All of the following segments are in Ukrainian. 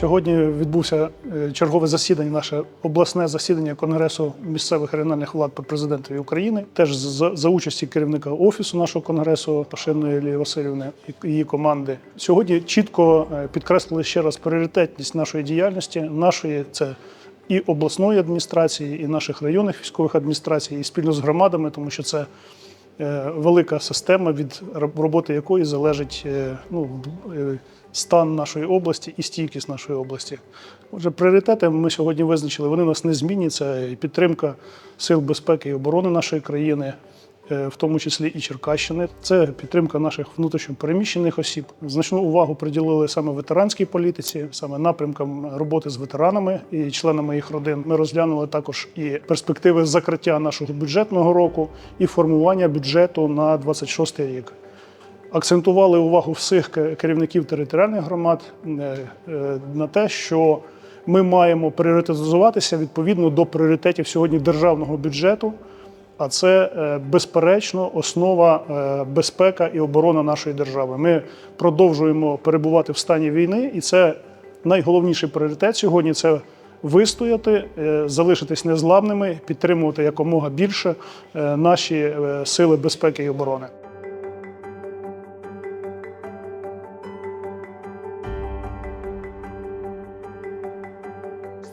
Сьогодні відбувся е, чергове засідання, наше обласне засідання Конгресу місцевих регіональних влад при президентові України, теж за, участі керівника офісу нашого конгресу Пашиної Елії Васильівни і її команди. Сьогодні чітко е, підкреслили ще раз пріоритетність нашої діяльності, нашої це і обласної адміністрації, і наших районних військових адміністрацій, і спільно з громадами, тому що це велика система, від роботи якої залежить е, ну, е, стан нашої області і стійкість нашої області. Отже, пріоритети ми сьогодні визначили. Вони у нас не і підтримка сил безпеки і оборони нашої країни, е, в тому числі і Черкащини. Це підтримка наших внутрішньо переміщених осіб. Значну увагу приділили саме ветеранській політиці, саме напрямкам роботи з ветеранами і членами їх родин. Ми розглянули також і перспективи закриття нашого бюджетного року і формування бюджету на 26 рік. Акцентували увагу всіх керівників територіальних громад е, е, на те, що ми маємо пріоритизуватися відповідно до пріоритетів сьогодні державного бюджету. А це е, безперечно основа е, безпека і оборона нашої держави. Ми продовжуємо перебувати в стані війни, і це найголовніший пріоритет сьогодні це вистояти, е, залишитись незламними, підтримувати якомога більше наші сили безпеки і оборони.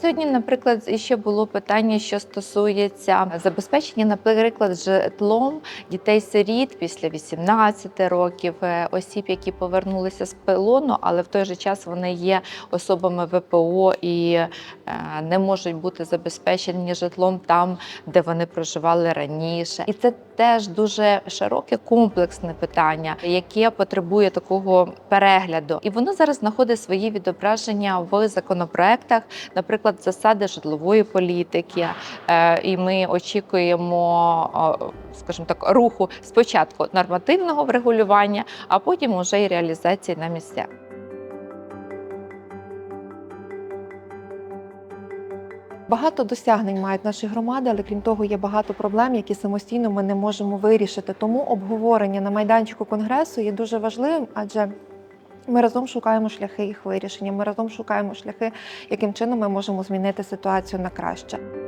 Сьогодні, наприклад, ще було питання, що стосується забезпечення, наприклад, житлом дітей-сиріт після 18 років, е, осіб, які повернулися з полону, але в той же час вони є особами ВПО і е, не можуть бути забезпечені житлом там, де вони проживали раніше. І це теж дуже широке комплексне питання, яке потребує такого перегляду. І воно зараз знаходить свої відображення в законопроектах, наприклад, засади житлової політики. Е, І ми очікуємо, скажімо так, руху спочатку нормативного врегулювання, а потім уже і реалізації на місцях. Багато досягнень мають наші громади, але крім того, є багато проблем, які самостійно ми не можемо вирішити. Тому обговорення на майданчику конгресу є дуже важливим, адже ми разом шукаємо шляхи їх вирішення. Ми разом шукаємо шляхи, яким чином ми можемо змінити ситуацію на краще.